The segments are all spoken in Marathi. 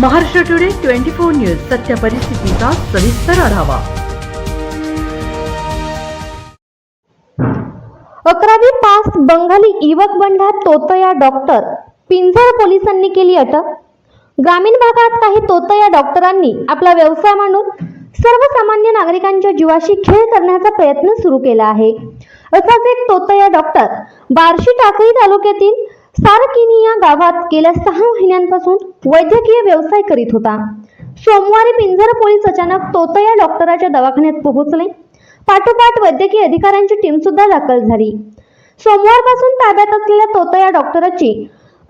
Maharashtra today twenty four news सत्य परिस्थितीचा सविस्तर आढावा. अकरावी पास बंगाली युवक बंडा तोतया डॉक्टर. पिंजर पोलिसांनी केली अटक. ग्रामीण भागात काही तोतया डॉक्टरांनी आपला व्यवसाय मांडून सर्वसामान्य नागरिकांच्या जीवाशी खेळ करण्याचा प्रयत्न सुरू केला आहे. असाच एक तोतया डॉक्टर बार्शी टाकळी तालुक्यातील सारकिनी या गावात गेल्या सहा महिन्यांपासून वैद्यकीय व्यवसाय करीत होता. सोमवारी पिंजर पोलीस अचानक तोतया डॉक्टराच्या दवाखान्यात पोहोचले. पाठोपाठ वैद्यकीय अधिकाऱ्यांची टीम सुद्धा दाखल झाली. सोमवारपासून ताब्यात असलेल्या तोतया डॉक्टराची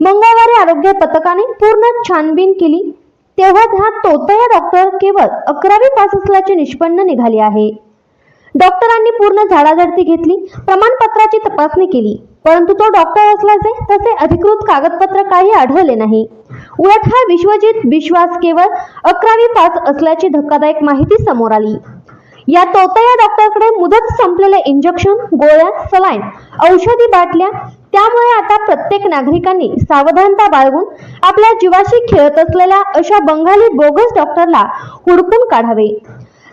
मंगळवारी आरोग्य पथकाने पूर्ण छानबीन केली. तेव्हा हा तोतया डॉक्टर केवळ अकरावी पास असल्याचे निष्पन्न निघाले आहे. डॉक्टरांनी पूर्ण झाडाझडती घेतली. प्रमाणपत्राची तपासणी केली. परंतु तो डॉक्टर असल्याचे तसे अधिकृत कागदपत्र काही आढळले नाही. उलट हा विश्वजित विश्वास केवळ अकरावी पास असल्याची धक्कादायक माहिती समोर आली. या तोतया डॉक्टरकडे मुदत संपलेले इंजेक्शन गोळ्या सलाईन औषधी बाटल्या त्यामुळे आता प्रत्येक नागरिकांनी सावधानता बाळगून आपल्या जीवाशी खेळत असलेल्या अशा बंगाली बोगस डॉक्टरला हुडकून काढावे.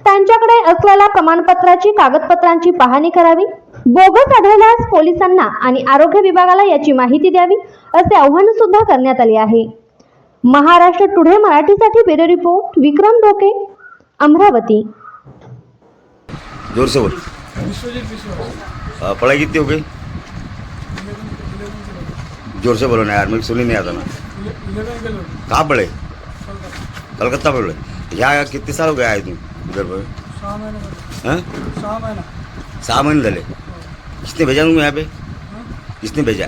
त्यांच्याकडे असलेल्या प्रमाणपत्राची कागदपत्रांची पाहणी करावी. बोगस आढळल्यास पोलिसांना आणि आरोग्य विभागाला याची माहिती द्यावी असे आव्हान सुद्धा करण्यात आले आहे. महाराष्ट्र टुडे मराठीसाठी ब्युरो रिपोर्ट विक्रम डोके अमरावती. जोर से बोल. आ, पढ़ाई कितनी हो गई? जोर से बोलो ना यार मेरे को सुनी नहीं आता ना। कहाँ पढ़े? कलकत्ता पढ़े। यहाँ कितने साल हो गए आए तुम? इधर पर सहा महिने झाले. किसने भेजा तुम यहाँ पे? किसने भेजा?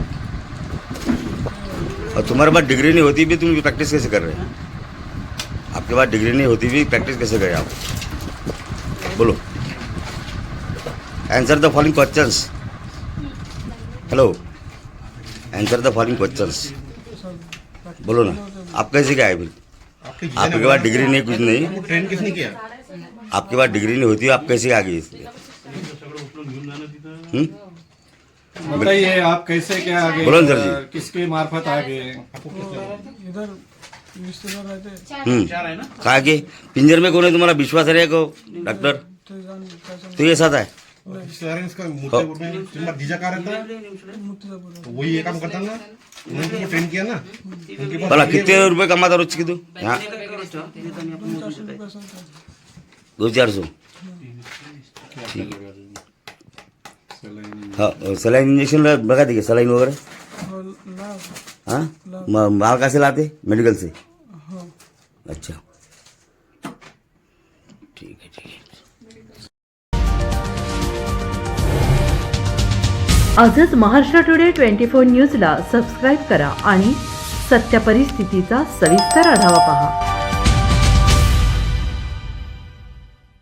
और तुम्हारे पास डिग्री नहीं होती भी तुम प्रैक्टिस कैसे कर रहे हो? आपके पास डिग्री नहीं होती भी प्रैक्टिस कैसे करे आप? बोलो। Answer the following questions hello answer the following questions बोलो ना। आप कैसे क्या है फिर? आपके पास डिग्री नहीं कुछ नहीं। ट्रेन किसने किया? आपके पास डिग्री नहीं होती आप कैसे आ गए इसलिए? हम्म? बताइए आप कैसे क्या आगे बुलंद सर जी। किसके मार्फत आगे? इधर हम्म। पिंजर में कौन है तुम्हारा? विश्वास रहे को? डॉक्टर? तो तू ये साथ का है। तो? तो वही काम करता ना? ना? कमाता की तू? हाँ। दो चार सौ। ठीक। हाँ सलाइन इंजेक्शन बघा ठीक है सलाइन वगैरह हो लाव हाँ म- माल कहाँ से लाते मेडिकल से हो अच्छा ठीक है ठीक है आजच महाराष्ट्र टुडे ट्वेंटी फोर न्यूजला सबस्क्राईब करा आणि सत्य परिस्थितीचा सविस्तर आढावा पहा.